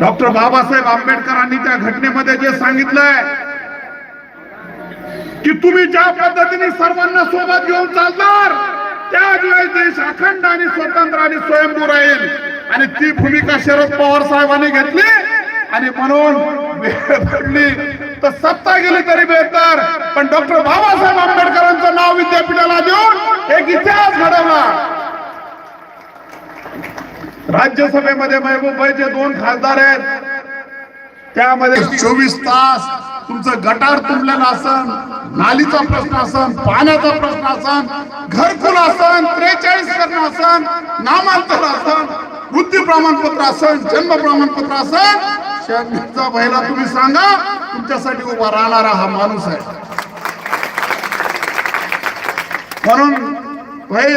Doctor Babasaheb आंबेडकरांनी त्या घटनेमध्ये जे सांगितलंय की तुम्ही ज्या पद्धतीने सर्वांना सोबत घेऊन चालणार त्याच देश अखंड आणि स्वतंत्र आणि स्वयंभू राहील. आणि ती भूमिका शरद पवार साहेबांनी घेतली. आणि म्हणून घडली तर सत्ता गेली तरी बेहतर. पण डॉक्टर बाबासाहेब आंबेडकरांचं नाव विद्यापीठाला देऊन एक इतिहास घडवला राज्यसभेमध्ये महबूबाई जे दोन खासदार आहेत. त्यामध्ये चोवीस तास तुमचं गटार तुंबलेलं असन नालीचा प्रश्न असन पाण्याचा प्रश्न असन घरकुल असन त्रेचाळीस करणं असन नामांतर असन मृत्यू प्रमाणपत्र असन जन्म प्रमाणपत्र असन शहाण्णवचा पहिला तुम्ही सांगा तुमच्यासाठी उभा राहणारा हा माणूस आहे. म्हणून भाई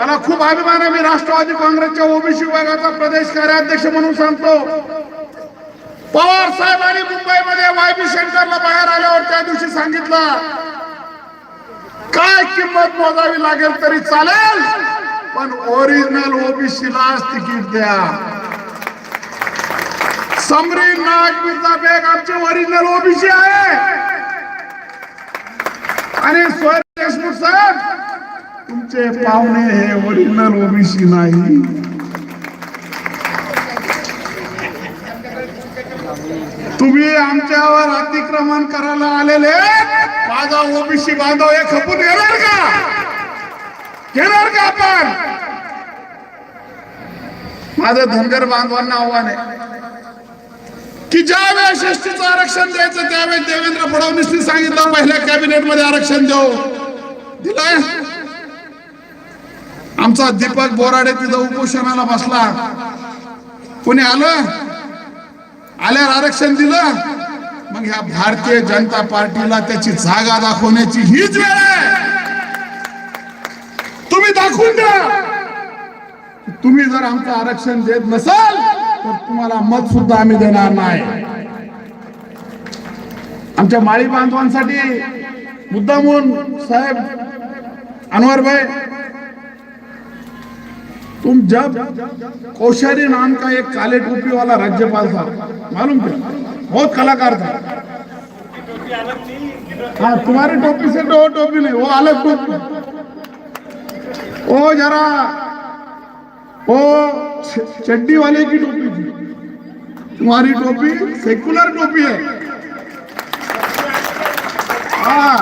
मला खूप अभिमान आहे मी राष्ट्रवादी काँग्रेसच्या ओबीसी विभागाचा प्रदेश कार्याध्यक्ष म्हणून सांगतो. पवार साहेबांनी मुंबईमध्ये वायबी सेंटरला बाहेर आल्यावर त्या दिवशी सांगितलं काय किंमत मोजावी लागेल तरी चालेल पण ओरिजिनल ओबीसीलाच तिकीट द्या. समरी नाग मिर्झा बेग आमचे ओरिजिनल ओबीसी आहे. आणि सोहेल देशमुख साहेब तुमचे पाहुणे हे ओरिजिनल ओबीसी नाही. तुम्ही आमच्यावर अतिक्रमण करायला आलेले माझा ओबीसी बांधव हे खपून घेणार का? घेणार का आपण? माझं धनगर बांधवांना आव्हान आहे की ज्या वेळेस एसटीचं आरक्षण द्यायचं त्यावेळेस देवेंद्र फडणवीसनी सांगितलं पहिल्या कॅबिनेटमध्ये आरक्षण देऊ. दिलाय? आमचा दीपक बोराडे तिथं उपोषणाला बसला. कोणी आलं? आल्यावर आरक्षण दिलं? मग ह्या भारतीय जनता पार्टीला त्याची जागा दाखवण्याची हीच वेळ आहे. तुम्ही दाखवून द्या. तुम्ही जर आमचं आरक्षण देत नसाल तर तुम्हाला मत सुद्धा आम्ही देणार नाही. आमच्या माळी बांधवांसाठी मुद्दामून साहेब अनवर भाई तुम जब कौशारी नाम का एक काले टोपी वाला राज्यपाल था, मालूम क्या? बहुत कलाकार था। हाँ तुम्हारी टोपी से तो टोपी नहीं, वो अलग टोपी। वो जरा वो चड्डी वाले की टोपी थी। तुम्हारी टोपी सेकुलर टोपी है। हाँ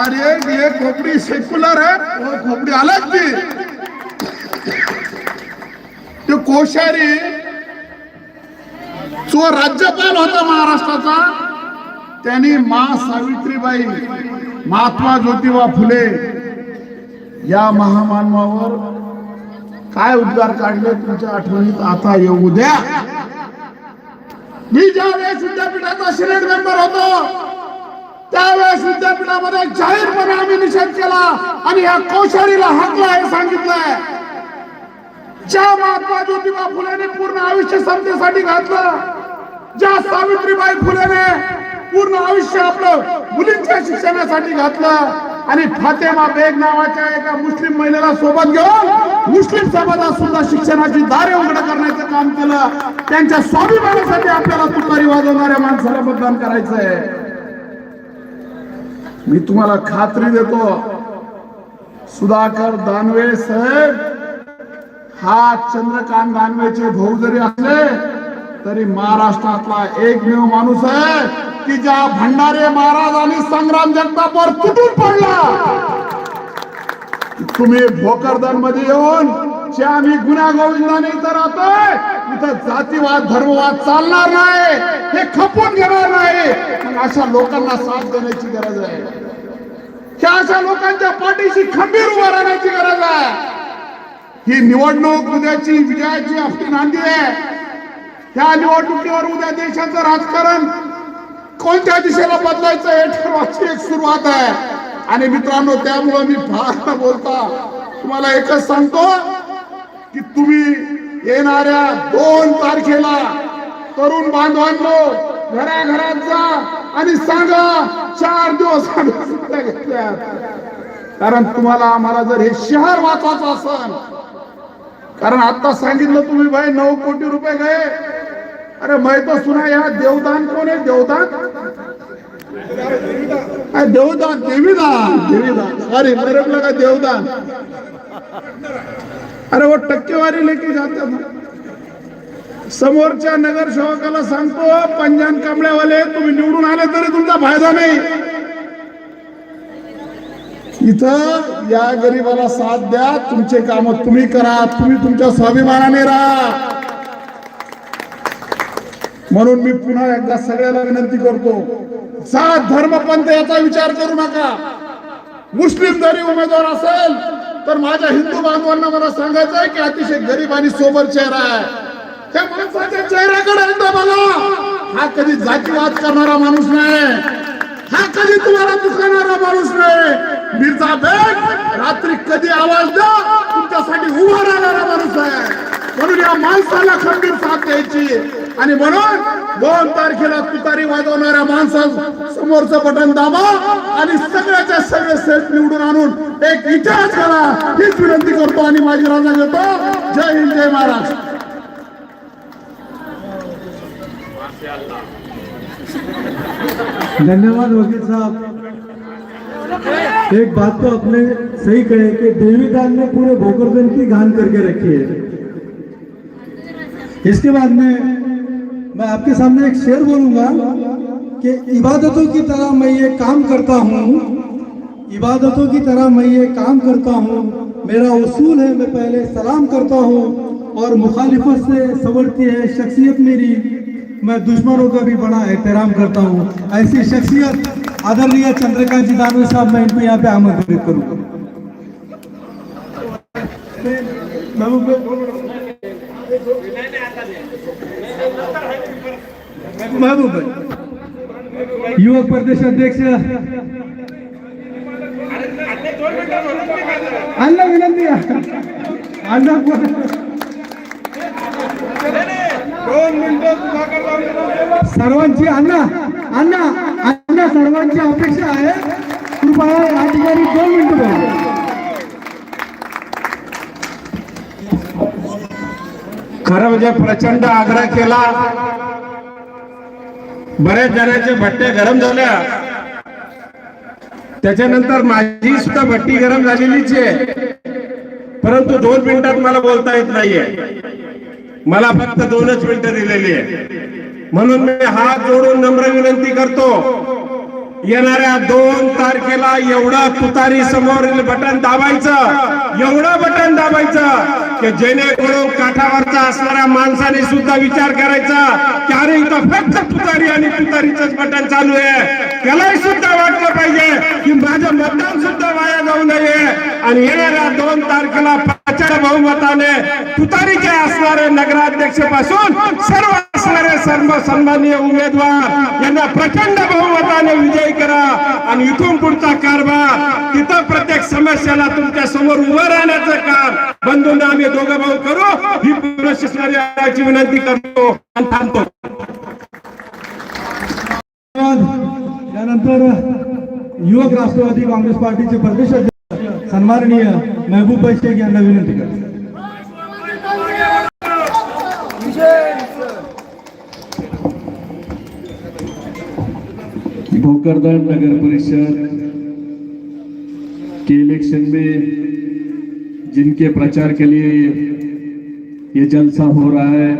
और ये ये खोपड़ी सेकुलर है वो खोपड़ी अलग थी। तो कोश्यारी. जो राज्यपाल होता महाराष्ट्राचा त्यांनी मा सावित्रीबाई महात्मा ज्योतिबा फुले या महामानवावर काय उद्गार काढले तुमच्या आठवणीत? आता येऊ द्या. मी ज्या वेळेस विद्यापीठाचा सिनेट मेंबर होतो त्यावेळेस विद्यापीठामध्ये जाहीरपणे आम्ही निषेध केला आणि या कौशारीला हाकला हे सांगितलंय. ज्या महात्मा ज्योतिबा फुलेने पूर्ण आयुष्य समतेसाठी घातलं ज्या सावित्रीबाई फुलेने पूर्ण आयुष्य आपलं मुलींच्या शिक्षणासाठी घातलं आणि फातेमा बेग नावाच्या एका मुस्लिम महिलेला सोबत घेऊन मुस्लिम समाजात सुद्धा शिक्षणाची दारे उघड करण्याचं काम केलं. त्यांच्या स्वाभिमानासाठी आपल्याला तुतारी वाजवणाऱ्या माणसाला मतदान करायचं आहे मी तुम्हाला खात्री देतो सुधाकर दानवे साहेब हा चंद्रकांत दानवेचे भाऊ जरी असले तरी महाराष्ट्रातला एकमेव माणूस आहे की ज्या भंडारे महाराज आणि संग्राम जगतापवर तुटून पडला. तुम्ही भोकरदनमध्ये येऊन जे आम्ही गुन्हा गोविंदाने इथं राहतोय इथं जातीवाद धर्मवाद चालणार नाही हे खपून घेणार नाही. अशा लोकांना साथ देण्याची गरज आहे. त्या अशा लोकांच्या पाठीशी खंबीर उभा राहण्याची गरज आहे. ही निवडणूक उद्याची विजयाची आपली नांदी आहे. त्या निवडणुकीवर उद्या देशाचं राजकारण कोणत्या दिशेला बदलायचं हे ठरवायची एक सुरुवात आहे. आणि मित्रांनो त्यामुळं मी फार बोलता तुम्हाला एकच सांगतो की तुम्ही येणाऱ्या दोन तारखेला तरुण बांधवांनो घराघरात जा आणि सांगा चार दिवस आम्ही कारण तुम्हाला आम्हाला जर हे शहर वाचवायचं असेल कारण आता सांगितलं तुम्ही भाई नऊ कोटी रुपये गए अरे मैं तो सुना या देवदान कोण आहे? देवदान? देवदान देवीदान. देवीदान. सॉरी मेरे का देवदान. अरे वो टक्केवारी लेके जाते ना. समोरच्या नगरसेवकाला सांगतो पंजान कांबड्यावाले तुम्ही निवडून आले तरी तुमचा फायदा नाही. इथं या गरीबाला साथ द्या तुमचे काम तुम्ही करा तुम्ही तुमच्या स्वाभिमानाने राहा. म्हणून मी पुन्हा एकदा सगळ्याला विनंती करतो जात धर्म पंथ याचा विचार करू नका. मुस्लिम जरी उमेदवार असेल तर माझ्या हिंदू बांधवांना मला सांगायचं आहे की अतिशय गरीब आणि सोबर चेहरा आहे. त्या माणसाच्या चेहऱ्याकडे एकदा बघा. हा कधी जातीवाद करणारा माणूस नाही. हा कधी तुम्हाला दुखवणारा माणूस नाही. मिर्झा बेग रात्री कधी आवाज द्या? तुमच्यासाठी उभा राहणारा माणूस आहे. म्हणून या माणसाला खंबीर साथ द्यायची. आणि म्हणून दोन तारखेला तुतारी वाजवणाऱ्या माणसा समोरचं बटन दाबा आणि सगळ्याच्या सगळे सेट निवडून आणून एक इतिहास करा हीच विनंती करतो आणि माझी राजा घेतो. जय हिंद जय महाराष्ट्र. धन्यवाद वकील साहेब. एक बात तो अपने सही कहे कि देवीदान ने पूरे भोकरदन की गान करके रखी है। इसके बाद में मैं आपके सामने एक शेर बोलूँगा कि इबादतों की तरह मैं ये काम करता हूँ, इबादतों की तरह मैं ये काम करता हूँ, मेरा उसूल है, मैं पहले सलाम करता हूँ और मुखालिफत से संवरती है शख्सियत मेरी, मैं दुश्मनों का भी बड़ा एहतराम करता हूँ। ऐसी शख्सियत आदरणीय चंद्रकांत जी दानवे साहब, मैं इनको यहाँ पे आमंत्रित करूँगा महबूब भाई, युवक प्रदेश अध्यक्ष अण्णा विनंती. अण्णा. सर्वांची अण्णा अण्णा आपल्या सर्वांची अपेक्षा आहे. कृपया या ठिकाणी दोन मिनिटं बोला. खरं म्हणजे प्रचंड आग्रह केला. बऱ्याच जणांचे भट्टे गरम झाल्या. त्याच्यानंतर माझी सुद्धा भट्टी गरम झालेलीच आहे. परंतु दोन मिनिटात मला बोलता येत नाहीये. मला फक्त दोनच मिनिटं दिलेली आहे म्हणून मी हात जोडून नम्र विनंती करतो. येणाऱ्या दोन तारखेला एवढं तुतारी समोरील बटन दाबायचं एवढं बटन दाबायचं की जेणेकरून काठावरचा असणाऱ्या माणसाने सुद्धा विचार करायचा की अरे इथं फक्त तुतारी आणि तुतारीच बटन चालू आहे. त्यालाही सुद्धा वाटलं पाहिजे की माझं मतदान सुद्धा वाया जाऊ नये. आणि येणाऱ्या दोन तारखेला प्रचंड बहुमताने तुतारीचे असणारे नगराध्यक्षपासून सर्व असणारे सर्व सन्माननीय उमेदवार यांना प्रचंड बहुमताने विजयी करा. आणि इथून पुढचा कारभार तिथं प्रत्येक समस्याला तुमच्यासमोर उभं राहण्याचं काम. बंधूंना आम्ही दोघं भाऊ करू ही प्रशासनाची विनंती करतो आणि थांबतो. त्यानंतर युवक राष्ट्रवादी काँग्रेस पार्टीचे प्रदेश सन्माननीय भाई शेख यांना विनंती करतो भोकरदन नगर परिषद के इलेक्शन में जिनके प्रचार के लिए ये जलसा हो रहा है,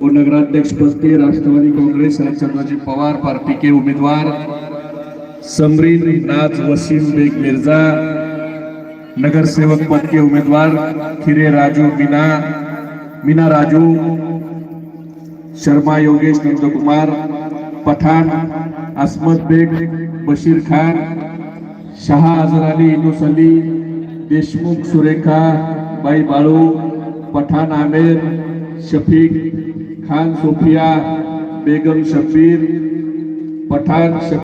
वो नगराध्यक्ष पद के राष्ट्रवादी कांग्रेस हरिचंद्रजी पवार पार्टी के उम्मीदवार समरीन नाथ वसीम बेग मिर्ज़ा नगर सेवक पद के उम्मीदवार खिरे राजू मीना मीना राजू, शर्मा, योगेश नंदकुमार पठाण असमत बेग, बशीर खान, शहा अजर अली इनुस अली देशमुख, सुरेखा, बाई बाळू पठाण आमेर, शफीक खान, सोफिया, बेगम, शफीर, पठान